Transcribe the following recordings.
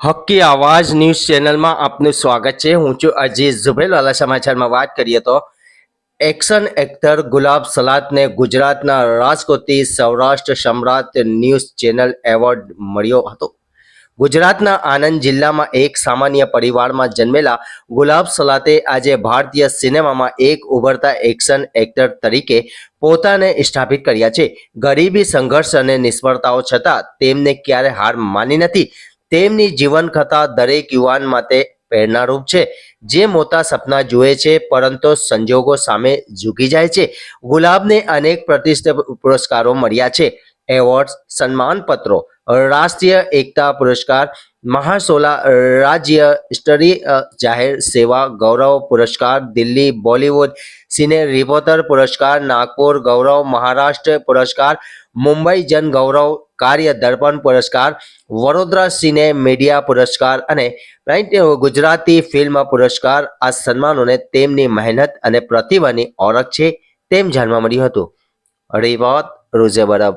હક્કી આવાજ ન્યૂઝ ચેનલમાં આપનું સ્વાગત છે. હું છું અજીત ઝુબેલવાલા સમાચારમાં વાત કરીએ તો એક્શન એક્ટર ગુલાબ સલાતને ગુજરાતના રાજકોટથી સૌરાષ્ટ્ર સમ્રાટ ન્યૂઝ ચેનલ એવોર્ડ મળ્યો હતો. ગુજરાતના આનંદ જિલ્લામાં એક સામાન્ય પરિવારમાં જન્મેલા ગુલાબ સલાતે આજે ભારતીય સિનેમામાં એક ઉભરતા એક્શન એક્ટર તરીકે પોતાને સ્થાપિત કર્યા છે. ગરીબી સંઘર્ષ અને નિષ્ફળતાઓ છતાં તેમને ક્યારે હાર માની નથી. તેમની જીવન કથા દરેક યુવાન માટે પ્રેરણારૂપ છે. જે મોટા સપના જુએ છે, પરંતુ સંજોગો સામે ઝૂકી જાય છે. ગુલાબને અનેક પ્રતિષ્ઠિત પુરસ્કારો મળ્યા છે. એવોર્ડ સન્માનપત્રો, રાષ્ટ્રીય એકતા પુરસ્કાર મહાસોલા રાજ્ય સ્તરીય જાહેર સેવા, ગૌરવ પુરસ્કાર, દિલ્હી બોલિવૂડ સિને રિપોર્ટર પુરસ્કાર, નાગપુર ગૌરવ મહારાષ્ટ્ર પુરસ્કાર, મુંબઈ જન ગૌરવ કાર્ય દર્પણ પુરસ્કાર, વડોદરા સિને મીડિયા પુરસ્કાર અને ગુજરાતી ફિલ્મ પુરસ્કાર. આ સન્માનોને તેમની મહેનત અને પ્રતિભાની ઓળખ છે તેમ જાણવા મળ્યું હતું. રિપોર્ટ રોઝે બરબ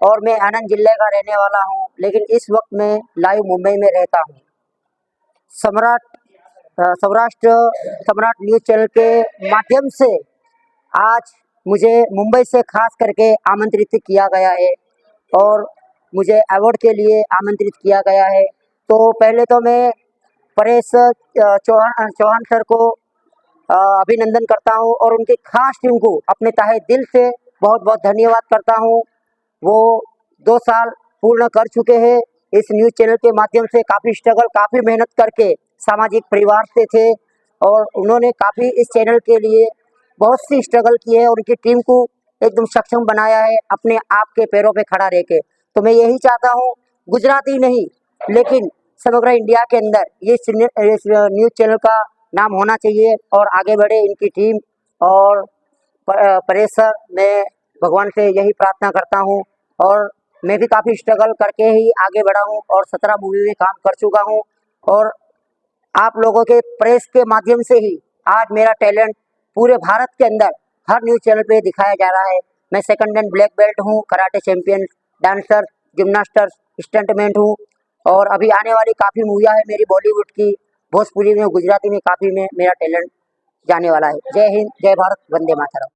और मैं आनंद ज़िले का रहने वाला हूँ, लेकिन इस वक्त मैं लाइव मुंबई में रहता हूँ। सम्राट सौराष्ट्र सम्राट न्यूज़ चैनल के माध्यम से आज मुझे मुंबई से खास करके आमंत्रित किया गया है और मुझे अवार्ड के लिए आमंत्रित किया गया है। तो पहले तो मैं परेश चौहान चौहान सर को अभिनंदन करता हूँ और उनकी खास टीम को अपने ताहे दिल से बहुत बहुत धन्यवाद करता हूँ। वो दो साल पूर्ण कर चुके हैं। इस न्यूज़ चैनल के माध्यम से काफ़ी स्ट्रगल काफ़ी मेहनत करके सामाजिक परिवार से थे और उन्होंने काफ़ी इस चैनल के लिए बहुत सी स्ट्रगल की है और उनकी टीम को एकदम सक्षम बनाया है अपने आप के पैरों पे खड़ा रह के। तो मैं यही चाहता हूँ, गुजरात ही नहीं, लेकिन समग्र इंडिया के अंदर ये न्यूज़ चैनल का नाम होना चाहिए और आगे बढ़े इनकी टीम और प- परेश सर, मैं भगवान से यही प्रार्थना करता हूँ और मैं भी काफ़ी स्ट्रगल करके ही आगे बढ़ा हूँ और सत्रह मूवी में काम कर चुका हूँ। और आप लोगों के प्रेस के माध्यम से ही आज मेरा टैलेंट पूरे भारत के अंदर हर न्यूज़ चैनल पे दिखाया जा रहा है। मैं सेकंड हैंड ब्लैक बेल्ट हूँ karate champion dancer gymnaster stuntman हूँ। और अभी आने वाली काफ़ी मूवियाँ हैं मेरी बॉलीवुड की, भोजपुरी में, गुजराती में काफ़ी में मेरा टैलेंट जाने वाला है। जय हिंद, जय भारत, वंदे मातरम।